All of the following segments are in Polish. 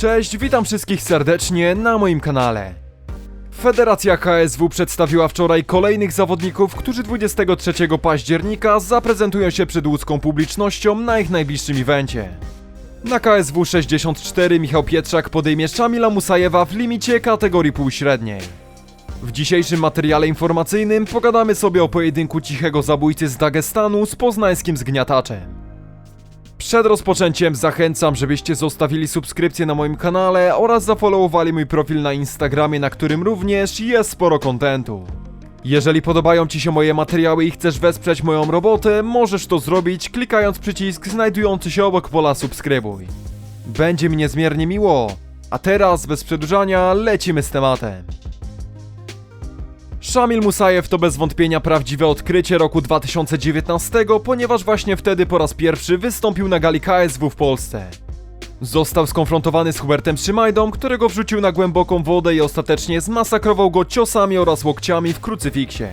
Cześć, witam wszystkich serdecznie na moim kanale. Federacja KSW przedstawiła wczoraj kolejnych zawodników, którzy 23 października zaprezentują się przed łódzką publicznością na ich najbliższym evencie. Na KSW 64 Michał Pietrzak podejmie Szamila Musajewa w limicie kategorii półśredniej. W dzisiejszym materiale informacyjnym pogadamy sobie o pojedynku cichego zabójcy z Dagestanu z poznańskim zgniataczem. Przed rozpoczęciem zachęcam, żebyście zostawili subskrypcję na moim kanale oraz zafollowowali mój profil na Instagramie, na którym również jest sporo kontentu. Jeżeli podobają Ci się moje materiały i chcesz wesprzeć moją robotę, możesz to zrobić klikając przycisk znajdujący się obok pola subskrybuj. Będzie mi niezmiernie miło. A teraz, bez przedłużania, lecimy z tematem. Szamil Musajew to bez wątpienia prawdziwe odkrycie roku 2019, ponieważ właśnie wtedy po raz pierwszy wystąpił na gali KSW w Polsce. Został skonfrontowany z Hubertem Szymajdą, którego wrzucił na głęboką wodę i ostatecznie zmasakrował go ciosami oraz łokciami w krucyfiksie.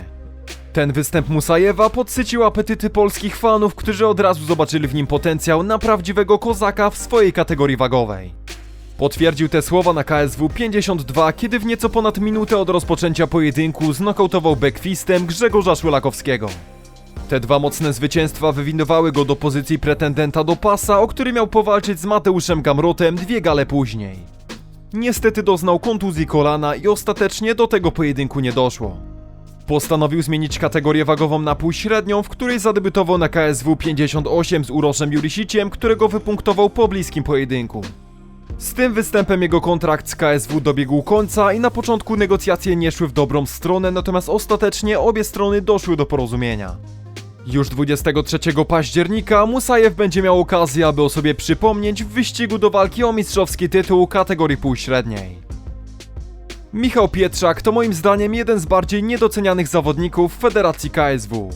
Ten występ Musajewa podsycił apetyty polskich fanów, którzy od razu zobaczyli w nim potencjał na prawdziwego kozaka w swojej kategorii wagowej. Potwierdził te słowa na KSW 52, kiedy w nieco ponad minutę od rozpoczęcia pojedynku znokautował backfistem Grzegorza Szulakowskiego. Te dwa mocne zwycięstwa wywindowały go do pozycji pretendenta do pasa, o który miał powalczyć z Mateuszem Gamrotem dwie gale później. Niestety doznał kontuzji kolana i ostatecznie do tego pojedynku nie doszło. Postanowił zmienić kategorię wagową na półśrednią, w której zadebiutował na KSW 58 z Uroszem Jurisiciem, którego wypunktował po bliskim pojedynku. Z tym występem jego kontrakt z KSW dobiegł końca i na początku negocjacje nie szły w dobrą stronę, natomiast ostatecznie obie strony doszły do porozumienia. Już 23 października Musajew będzie miał okazję, aby o sobie przypomnieć w wyścigu do walki o mistrzowski tytuł kategorii półśredniej. Michał Pietrzak to moim zdaniem jeden z bardziej niedocenianych zawodników Federacji KSW.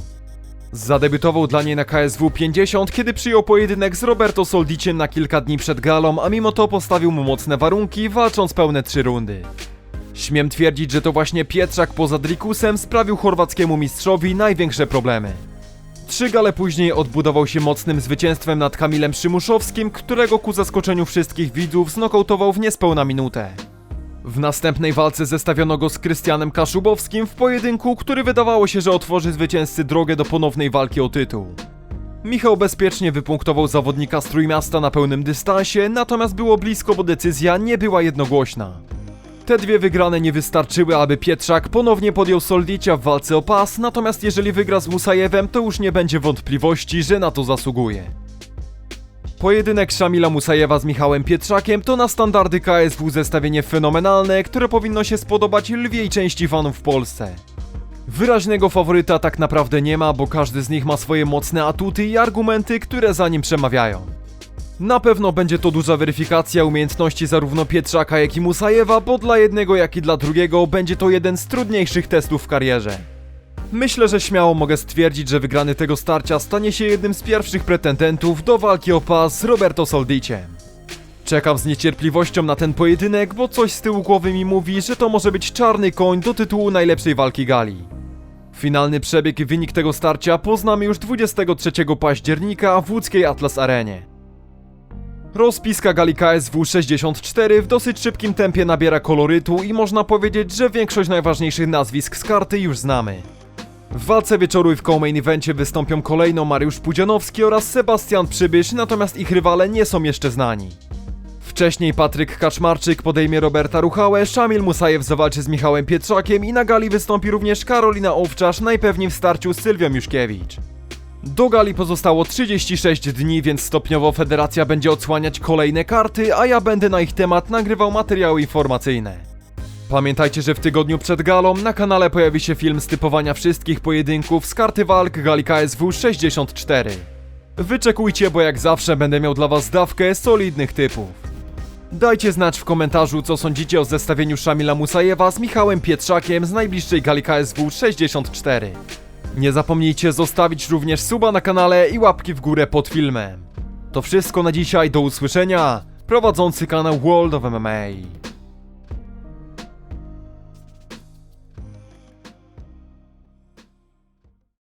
Zadebiutował dla niej na KSW 50, kiedy przyjął pojedynek z Roberto Soldiciem na kilka dni przed galą, a mimo to postawił mu mocne warunki, walcząc pełne trzy rundy. Śmiem twierdzić, że to właśnie Pietrzak poza Drikusem sprawił chorwackiemu mistrzowi największe problemy. Trzy gale później odbudował się mocnym zwycięstwem nad Kamilem Przymuszowskim, którego ku zaskoczeniu wszystkich widzów znokautował w niespełna minutę. W następnej walce zestawiono go z Krystianem Kaszubowskim w pojedynku, który wydawało się, że otworzy zwycięzcy drogę do ponownej walki o tytuł. Michał bezpiecznie wypunktował zawodnika z Trójmiasta na pełnym dystansie, natomiast było blisko, bo decyzja nie była jednogłośna. Te dwie wygrane nie wystarczyły, aby Pietrzak ponownie podjął Soldicia w walce o pas, natomiast jeżeli wygra z Musajewem, to już nie będzie wątpliwości, że na to zasługuje. Pojedynek Szamila Musajewa z Michałem Pietrzakiem to na standardy KSW zestawienie fenomenalne, które powinno się spodobać lwiej części fanów w Polsce. Wyraźnego faworyta tak naprawdę nie ma, bo każdy z nich ma swoje mocne atuty i argumenty, które za nim przemawiają. Na pewno będzie to duża weryfikacja umiejętności zarówno Pietrzaka, jak i Musajewa, bo dla jednego, jak i dla drugiego będzie to jeden z trudniejszych testów w karierze. Myślę, że śmiało mogę stwierdzić, że wygrany tego starcia stanie się jednym z pierwszych pretendentów do walki o pas z Roberto Soldiciem. Czekam z niecierpliwością na ten pojedynek, bo coś z tyłu głowy mi mówi, że to może być czarny koń do tytułu najlepszej walki gali. Finalny przebieg i wynik tego starcia poznamy już 23 października w łódzkiej Atlas Arenie. Rozpiska gali KSW 64 w dosyć szybkim tempie nabiera kolorytu i można powiedzieć, że większość najważniejszych nazwisk z karty już znamy. W walce wieczoru i w co-main evencie wystąpią kolejno Mariusz Pudzianowski oraz Sebastian Przybysz, natomiast ich rywale nie są jeszcze znani. Wcześniej Patryk Kaczmarczyk podejmie Roberta Ruchałę, Szamil Musajew zawalczy z Michałem Pietrzakiem i na gali wystąpi również Karolina Owczarz, najpewniej w starciu z Sylwią Juszkiewicz. Do gali pozostało 36 dni, więc stopniowo federacja będzie odsłaniać kolejne karty, a ja będę na ich temat nagrywał materiały informacyjne. Pamiętajcie, że w tygodniu przed galą na kanale pojawi się film z typowania wszystkich pojedynków z karty walk gali KSW 64. Wyczekujcie, bo jak zawsze będę miał dla was dawkę solidnych typów. Dajcie znać w komentarzu, co sądzicie o zestawieniu Szamila Musajewa z Michałem Pietrzakiem z najbliższej gali KSW 64. Nie zapomnijcie zostawić również suba na kanale i łapki w górę pod filmem. To wszystko na dzisiaj, do usłyszenia. Prowadzący kanał World of MMA.